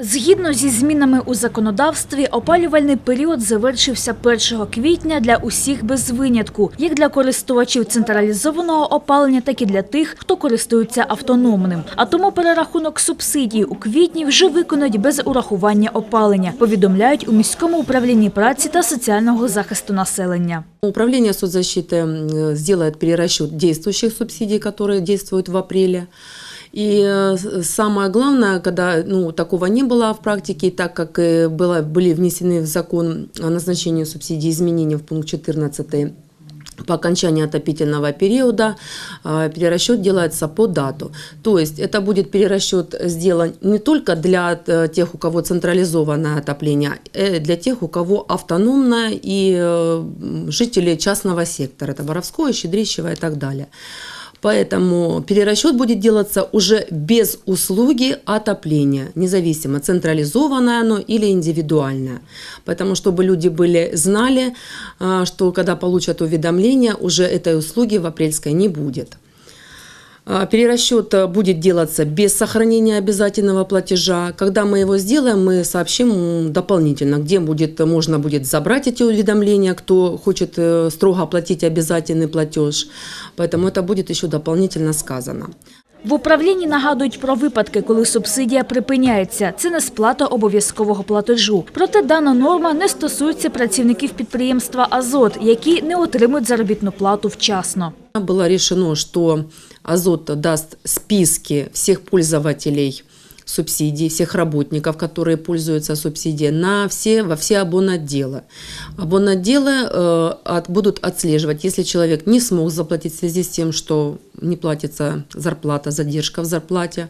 Згідно зі змінами у законодавстві, опалювальний період завершився 1 квітня для усіх без винятку, як для користувачів централізованого опалення, так і для тих, хто користується автономним. А тому перерахунок субсидій у квітні вже виконують без урахування опалення, повідомляють у міському управлінні праці та соціального захисту населення. Управление соцзащиты сделает перерасчет действующих субсидий, которые действуют в апреле. И э, с- самое главное, когда ну, такого не было в практике, так как э, было, были внесены в закон о назначении субсидий изменения в пункт 14 по окончании отопительного периода э, перерасчет делается по дату. То есть это будет перерасчет сделан не только для э, тех, у кого централизованное отопление, а для тех, у кого автономное и э, жители частного сектора, это Боровское, Щедрищево и так далее. Поэтому перерасчет будет делаться уже без услуги отопления, независимо, централизованное оно или индивидуальное. Поэтому, чтобы люди были, знали, а, что когда получат уведомление, уже этой услуги в апрельской не будет. А, Перерасчет а, будет делаться без сохранения обязательного платежа. Когда мы его сделаем, мы сообщим м, дополнительно, где будет, можно будет забрать эти уведомления, кто хочет э, строго оплатить обязательный платеж. Поэтому это будет еще дополнительно сказано. В управлінні нагадують про випадки, коли субсидія припиняється. Це не сплата обов'язкового платежу. Проте дана норма не стосується працівників підприємства Азот, які не отримують заробітну плату вчасно. Було рішено, що Азот дасть списки всіх пользователей субсидий, всех работников, которые пользуются субсидией, на все, во все абонотделы. Абонотделы э, от- будут отслеживать, если человек не смог заплатить в связи с тем, что не платится зарплата, задержка в зарплате,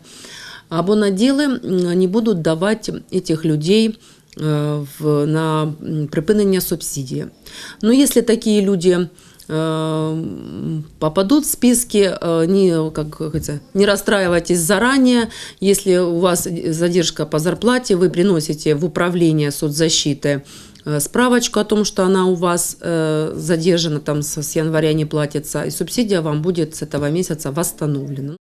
абонотделы м, не будут давать этих людей э, в, на м, припинення субсидии. Но если такие люди э, попадут в списки, э, не, как говорится, не расстраивайтесь заранее. Если у вас задержка по зарплате, вы приносите в управление соцзащиты э, справочку о том, что она у вас э, задержана, там с, с января не платится, и субсидия вам будет с этого месяца восстановлена.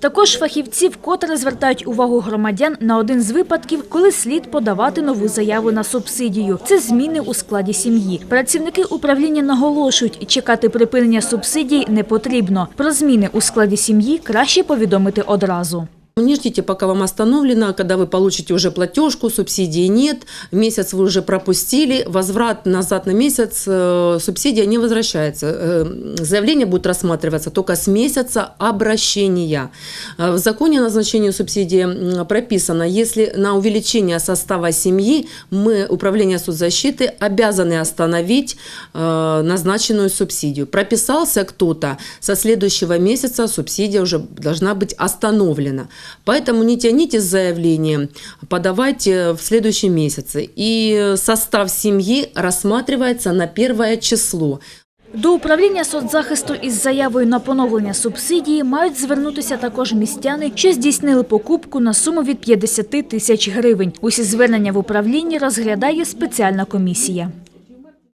Також фахівці вкотре звертають увагу громадян на один з випадків, коли слід подавати нову заяву на субсидію. Це зміни у складі сім'ї. Працівники управління наголошують, чекати припинення субсидій не потрібно. Про зміни у складі сім'ї краще повідомити одразу. Не ждите, пока вам остановлено, когда вы получите уже платежку, субсидии нет, месяц вы уже пропустили, возврат назад на месяц, э, субсидия не возвращается. Э, Заявление будет рассматриваться только с месяца обращения. Э, В законе о назначении субсидии прописано, если на увеличение состава семьи мы, Управление соцзащиты, обязаны остановить э, назначенную субсидию. Прописался кто-то, со следующего месяца субсидия уже должна быть остановлена. Поэтому не тяните с заявлением, подавайте в следующем месяце. И состав семьи рассматривается на первое число. До управління соцзахисту із заявою на поновлення субсидії мають звернутися також містяни, що здійснили покупку на суму від 50 тисяч гривень. Усі звернення в управлінні розглядає спеціальна комісія.